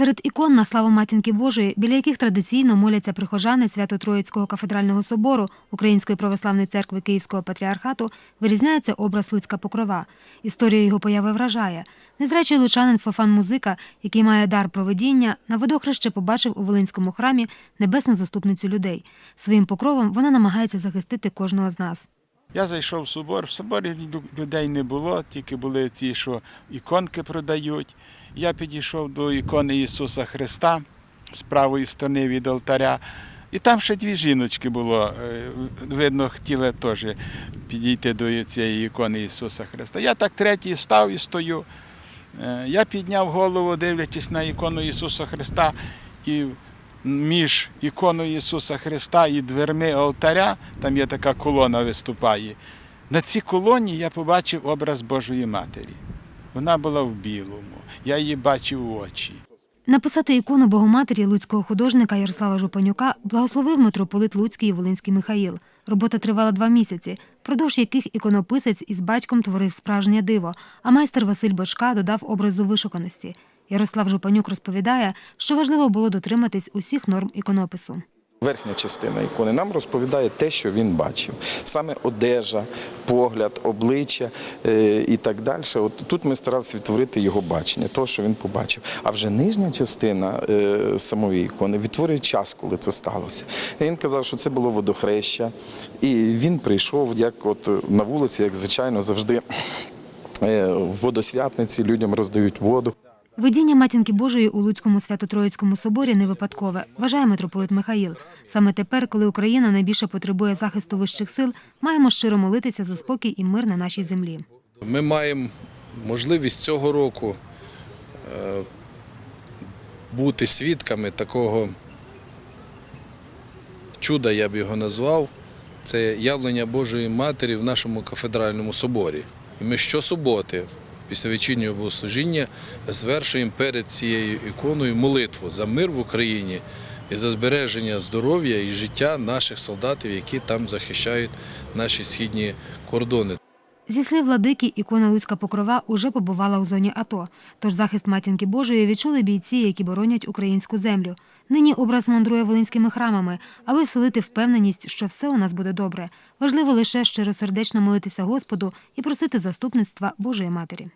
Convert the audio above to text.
Серед ікон на славу матінки Божої, біля яких традиційно моляться прихожани Свято-Троїцького кафедрального собору Української православної церкви Київського патріархату, вирізняється образ Луцька Покрова. Історія його появи вражає. Незрячий лучанин Фофан Музика, який має дар провидіння, на водохреще побачив у Волинському храмі небесну заступницю людей. Своїм покровом вона намагається захистити кожного з нас. Я зайшов в собор, в соборі людей не було, тільки були ці, що іконки продають. Я підійшов до ікони Ісуса Христа з правої сторони від алтаря. І там ще дві жіночки було. е, Видно, хотіли теж підійти до цієї ікони Ісуса Христа. Я так третій став і стою. Е, Я підняв голову, дивлячись на ікону Ісуса Христа, і між іконою Ісуса Христа і дверми алтаря, там є така колона виступає. На цій колоні я побачив образ Божої Матері. Вона була в білому, я її бачив в очі. Написати ікону Богоматері луцького художника Ярослава Жупанюка благословив митрополит Луцький і Волинський Михаїл. Робота тривала два місяці, впродовж яких іконописець із батьком творив справжнє диво, а майстер Василь Бочка додав образу вишуканості. Ярослав Жупанюк розповідає, що важливо було дотриматись усіх норм іконопису. Верхня частина ікони нам розповідає те, що він бачив. Саме одежа, погляд, обличчя е, і так далі. От тут ми старалися відтворити його бачення, того, що він побачив. А вже нижня частина е, самої ікони відтворює час, коли це сталося. Він казав, що це було водохреща, і він прийшов як от на вулиці, як звичайно, завжди е, в водосвятниці людям роздають воду. Видіння матінки Божої у Луцькому Свято-Троїцькому соборі не випадкове, вважає митрополит Михаїл. Саме тепер, коли Україна найбільше потребує захисту вищих сил, маємо щиро молитися за спокій і мир на нашій землі. Ми маємо можливість цього року е, бути свідками такого чуда, я б його назвав. Це явлення Божої Матері в нашому кафедральному соборі. І ми щосуботи після вечірнього богослужіння звершуємо перед цією іконою молитву за мир в Україні і за збереження здоров'я і життя наших солдатів, які там захищають наші східні кордони. Зі слів владики, ікона Луцька Покрова уже побувала у зоні АТО. Тож захист матінки Божої відчули бійці, які боронять українську землю. Нині образ мандрує волинськими храмами, аби вселити впевненість, що все у нас буде добре. Важливо лише щиросердечно молитися Господу і просити заступництва Божої Матері.